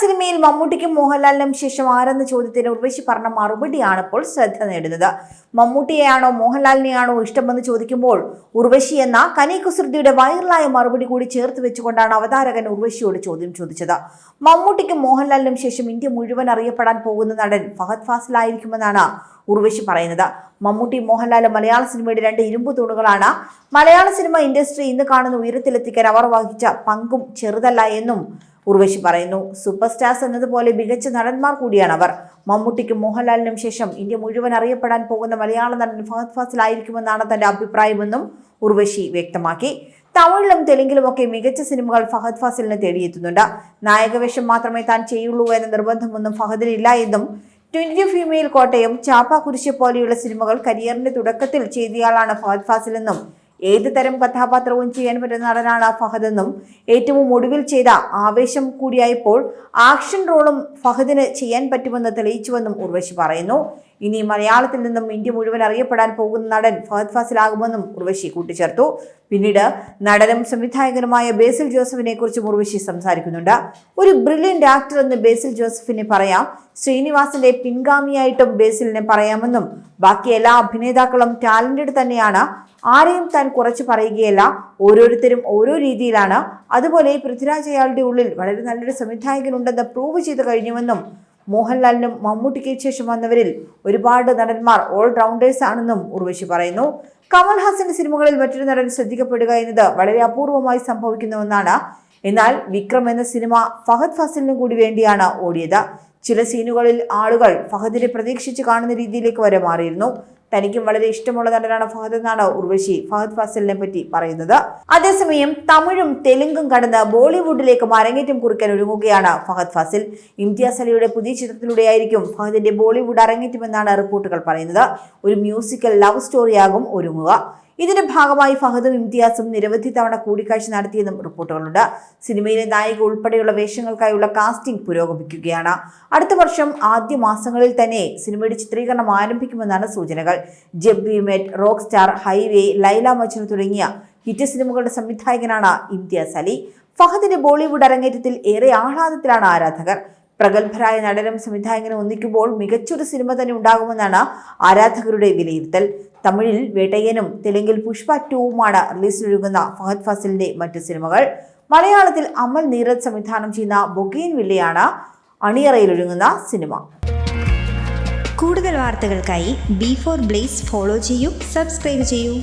സിനിമയിൽ മമ്മൂട്ടിക്കും മോഹൻലാലിനും ശേഷം ആരെന്ന ചോദ്യത്തിന് ഉർവശി പറഞ്ഞ മറുപടിയാണ് ഇപ്പോൾ ശ്രദ്ധ നേടുന്നത്. മമ്മൂട്ടിയെയാണോ മോഹൻലാലിനെയാണോ ഇഷ്ടമെന്ന് ചോദിക്കുമ്പോൾ ഉർവശി എന്ന കനി കുസൃതിയുടെ വൈറലായ മറുപടി കൂടി ചേർത്ത് വെച്ചുകൊണ്ടാണ് അവതാരകൻ ഉർവശിയോട് ചോദ്യം ചോദിച്ചത്. മമ്മൂട്ടിക്കും മോഹൻലാലിനും ശേഷം ഇന്ത്യ മുഴുവൻ അറിയപ്പെടാൻ പോകുന്ന നടൻ ഫഹദ് ഫാസിലായിരിക്കുമെന്നാണ് ഉർവശി പറയുന്നത്. മമ്മൂട്ടി മോഹൻലാൽ മലയാള സിനിമയുടെ രണ്ട് ഇരുമ്പു തൂണുകളാണ്. മലയാള സിനിമ ഇൻഡസ്ട്രി ഇന്ന് കാണുന്ന ഉയരത്തിലെത്തിക്കാൻ അവർ വഹിച്ച പങ്കും ചെറുതല്ല എന്നും ഉർവശി പറയുന്നു സൂപ്പർ സ്റ്റാർസ് എന്നതുപോലെ മികച്ച നടന്മാർ കൂടിയാണ് അവർ മമ്മൂട്ടിക്കും മോഹൻലാലിനും ശേഷം ഇന്ത്യ മുഴുവൻ അറിയപ്പെടാൻ പോകുന്ന മലയാള നടൻ ഫഹദ് ഫാസിലായിരിക്കുമെന്നാണ് തന്റെ അഭിപ്രായമെന്നും ഉർവശി വ്യക്തമാക്കി. തമിഴിലും തെലുങ്കിലുമൊക്കെ മികച്ച സിനിമകൾ ഫഹദ് ഫാസിലിന് തേടിയെത്തുന്നുണ്ട്. നായകവേഷം മാത്രമേ താൻ ചെയ്യുള്ളൂ എന്ന നിർബന്ധമൊന്നും ഫഹദിനില്ല എന്നും ട്വന്റി ഫീമെയിൽ കോട്ടയം ചാപ്പ കുരിശ് പോലെയുള്ള സിനിമകൾ കരിയറിന്റെ തുടക്കത്തിൽ ചെയ്തയാളാണ് ഫഹദ് ഫാസിൽ എന്നും ഏത് തരം കഥാപാത്രവും ചെയ്യാൻ പറ്റുന്ന നടനാണ് ഫഹദെന്നും ഏറ്റവും ഒടുവിൽ ചെയ്ത ആവേശം കൂടിയായപ്പോൾ ആക്ഷൻ റോളും ഫഹദിന് ചെയ്യാൻ പറ്റുമെന്ന് തെളിയിച്ചുവെന്നും ഉർവശി പറയുന്നു. ഇനി മലയാളത്തിൽ നിന്നും ഇന്ത്യ മുഴുവൻ അറിയപ്പെടാൻ പോകുന്ന നടൻ ഫഹദ് ഫാസിലാകുമെന്നും ഉർവശി കൂട്ടിച്ചേർത്തു. പിന്നീട് നടനും സംവിധായകനുമായ ബേസിൽ ജോസഫിനെ കുറിച്ചും ഉർവശി സംസാരിക്കുന്നുണ്ട്. ഒരു ബ്രില്യന്റ് ആക്ടർ എന്ന് ബേസിൽ ജോസഫിനെ പറയാം. ശ്രീനിവാസിന്റെ പിൻഗാമിയായിട്ടും ബേസിലിനെ പറയാമെന്നും ബാക്കി എല്ലാ അഭിനേതാക്കളും ടാലന്റഡ് തന്നെയാണ്. ആരെയും താൻ കുറച്ച് പറയുകയല്ല. ഓരോരുത്തരും ഓരോ രീതിയിലാണ്. അതുപോലെ പൃഥ്വിരാജ് അയാളുടെ ഉള്ളിൽ വളരെ നല്ലൊരു സംവിധായകനുണ്ടെന്ന് പ്രൂവ് ചെയ്തു കഴിഞ്ഞുവെന്നും മോഹൻലാലിനും മമ്മൂട്ടിക്ക് ശേഷം വന്നവരിൽ ഒരുപാട് നടന്മാർ ഓൾ റൗണ്ടേഴ്സ് ആണെന്നും ഉർവശി പറയുന്നു. കമൽഹാസന്റെ സിനിമകളിൽ മറ്റൊരു നടൻ ശ്രദ്ധിക്കപ്പെടുക എന്നത് വളരെ അപൂർവമായി സംഭവിക്കുന്ന ഒന്നാണ് എന്നാൽ വിക്രം എന്ന സിനിമ ഫഹദ് ഫസലിനും കൂടി വേണ്ടിയാണ് ഓടിയത്. ചില സീനുകളിൽ ആളുകൾ ഫഹദിനെ പ്രതീക്ഷിച്ച് കാണുന്ന രീതിയിലേക്ക് വരെ മാറിയിരുന്നു. തനിക്കും വളരെ ഇഷ്ടമുള്ള നടനാണ് ഫഹദ് എന്നാണ് ഉർവശി ഫഹദ് ഫസലിനെ പറ്റി പറയുന്നത്. അതേസമയം തമിഴും തെലുങ്കും കടന്ന് ബോളിവുഡിലേക്ക് അരങ്ങേറ്റം കുറിക്കാൻ ഒരുങ്ങുകയാണ് ഫഹദ് ഫാസിൽ. ഇംതിയാസ് അലിയുടെ പുതിയ ചിത്രത്തിലൂടെയായിരിക്കും ഫഹദിന്റെ ബോളിവുഡ് അരങ്ങേറ്റമെന്നാണ് റിപ്പോർട്ടുകൾ പറയുന്നത്. ഒരു മ്യൂസിക്കൽ ലവ് സ്റ്റോറിയാകും ഒരുങ്ങുക. ഇതിന്റെ ഭാഗമായി ഫഹദും ഇംതിയാസും നിരവധി തവണ കൂടിക്കാഴ്ച നടത്തിയെന്നും റിപ്പോർട്ടുകളുണ്ട്. സിനിമയിലെ നായിക ഉൾപ്പെടെയുള്ള വേഷങ്ങൾക്കായുള്ള കാസ്റ്റിംഗ് പുരോഗമിക്കുകയാണ്. അടുത്ത വർഷം ആദ്യ മാസങ്ങളിൽ തന്നെ സിനിമയുടെ ചിത്രീകരണം ആരംഭിക്കുമെന്നാണ് സൂചനകൾ. ജബ് വി മെറ്റ് റോക്ക് സ്റ്റാർ ഹൈവേ ലൈല മജ്നു തുടങ്ങിയ ഹിറ്റ് സിനിമകളുടെ സംവിധായകനാണ് ഇംതിയാസ് അലി. ഫഹദിന്റെ ബോളിവുഡ് അരങ്ങേറ്റത്തിൽ ഏറെ ആഹ്ലാദത്തിലാണ് ആരാധകർ. പ്രഗത്ഭരായ നടനും സംവിധായകനും ഒന്നിക്കുമ്പോൾ മികച്ചൊരു സിനിമ തന്നെ ഉണ്ടാകുമെന്നാണ് ആരാധകരുടെ വിലയിരുത്തൽ. തമിഴിൽ വേട്ടയ്യനും തെലുങ്കിൽ പുഷ്പ ടൂവുമാണ് റിലീസിലൊഴുകുന്ന ഫഹദ് ഫാസിലിന്റെ മറ്റു സിനിമകൾ. മലയാളത്തിൽ അമൽ നീരജ് സംവിധാനം ചെയ്യുന്ന ബൊഗീൻ വില്ലയാണ് അണിയറയിലൊരുങ്ങുന്ന സിനിമ. കൂടുതൽ വാർത്തകൾക്കായി ബി ഫോർ ബ്ലേസ് ഫോളോ ചെയ്യൂ സബ്സ്ക്രൈബ് ചെയ്യൂ.